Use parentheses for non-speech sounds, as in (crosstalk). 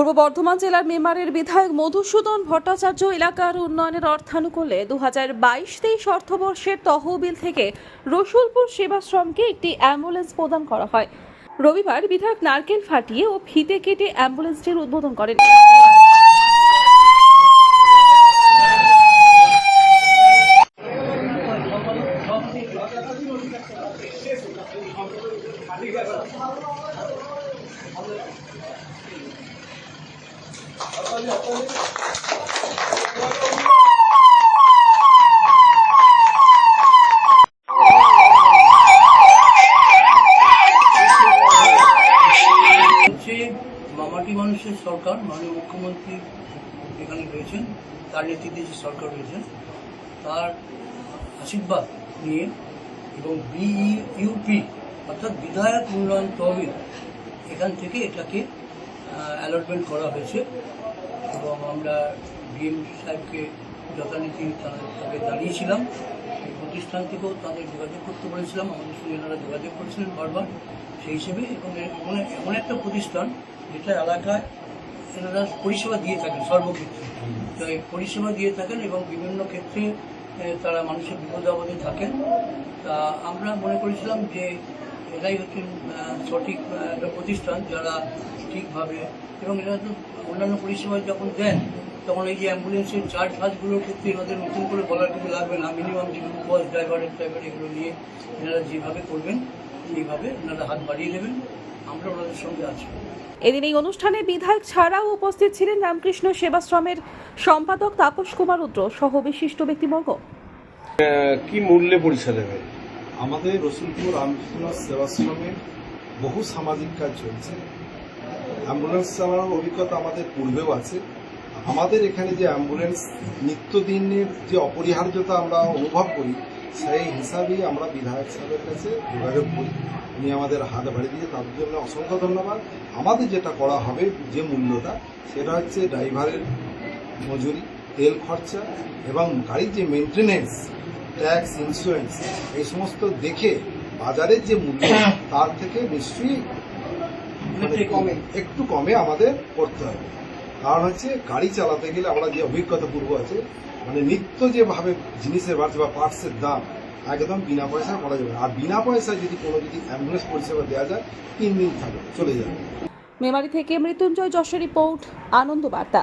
পূর্ব বর্ধমান জেলার মেমারের বিধায়ক মধুসূদন ভট্টাচার্য এলাকার উন্নয়নের অর্থানুকূলে দু হাজার বাইশ তেইশ অর্থবর্ষের তহবিল থেকে রসুলপুর সেবাশ্রমকে একটি অ্যাম্বুলেন্স প্রদান করা হয়। রবিবার বিধায়ক নারকেল ফাটিয়ে ও ফিতে কেটে অ্যাম্বুলেন্সটির উদ্বোধন করেন। মামাটি মানুষের সরকার, মাননীয় মুখ্যমন্ত্রী এখানে রয়েছেন, তার নেতৃত্বে যে সরকার রয়েছেন, তার আশীর্বাদ নিয়ে এবং বিইউপি অর্থাৎ বিধায়ক উন্নয়ন তহবিল এখান থেকে এটাকে অ্যালটমেন্ট করা হয়েছে। এবং আমরা ডিএম সাহেবকে যথারীতি তাকে জানিয়েছিলাম এই প্রতিষ্ঠান থেকেও তাদের যোগাযোগ করতে বলেছিলাম। আমাদের সঙ্গে এনারা যোগাযোগ করেছিলেন বারবার সেই হিসেবে এবং এমন এমন একটা প্রতিষ্ঠান যেটা এলাকায় এনারা পরিষেবা দিয়ে থাকেন সর্বক্ষেত্রে। পরিষেবা দিয়ে থাকেন এবং বিভিন্ন ক্ষেত্রে তারা মানুষের বিপদ আপদে থাকেন। তা আমরা মনে করেছিলাম যে এরাই হচ্ছেন আহ, সঠিক একটা প্রতিষ্ঠান যারা ঠিকভাবে এবং এরা তো অন্যান্য পরিষেবা যখন দেন তখন এই যে অ্যাম্বুলেন্সের চার্জ ফার্জগুলোর ক্ষেত্রে এনাদের নতুন করে বলার কিছু লাগবে না মিনিমাম যেগুলো বাস ড্রাইভারের ড্রাইভার এগুলো নিয়ে এনারা যেভাবে করবেন সেইভাবে এনারা হাত বাড়িয়ে দেবেন। আমরা ওনাদের সঙ্গে আছি। এদিন এই অনুষ্ঠানে বিধায়ক ছাড়াও উপস্থিত ছিলেন রামকৃষ্ণ সেবাশ্রমের সম্পাদক তাপস কুমার রুদ্র সহ বিশিষ্ট ব্যক্তিবর্গ কি মূল্যে পরিষেবা দেবে আমাদের রসুলপুর রামকৃষ্ণ সেবাশ্রমে বহু সামাজিক কাজ চলছে। অ্যাম্বুলেন্স চালানোর অভিজ্ঞতা আমাদের পূর্বেও আছে। আমাদের এখানে যে অ্যাম্বুলেন্স নিত্যদিনের যে অপরিহার্যতা আমরা অনুভব করি, সেই হিসাবেই আমরা বিধায়ক সাহেবের কাছে যোগাযোগ করি। উনি আমাদের হাত বাড়িয়ে দিয়ে তার জন্য অসংখ্য ধন্যবাদ। আমাদের যেটা করা হবে, যে মূল্যটা, সেটা হচ্ছে ড্রাইভারের মজুরি, তেল খরচা এবং গাড়ির যে মেনটেনেন্স ট্যাক্স ইন্স্যুরেন্স এই সমস্ত দেখে বাজারের যে মূল্য (coughs) তার থেকে নিশ্চয়ই মানে কমে একটু কমে আমাদের করতে হবে। কারণ হচ্ছে গাড়ি চালাতে গেলে আমরা যে অভিজ্ঞতা পূর্ব আছে মানে নিত্য যেভাবে জিনিসের বাড়ছে বা পার্টসের দাম একদম বিনা পয়সা করা যাবে না। আর বিনা পয়সায় যদি কোনো যদি অ্যাম্বুলেন্স পরিষেবা দেওয়া যায় তিন দিন থাকবে চলে যাবে। মেমারি থেকে মৃত্যুঞ্জয় যশের রিপোর্ট আনন্দ বার্তা।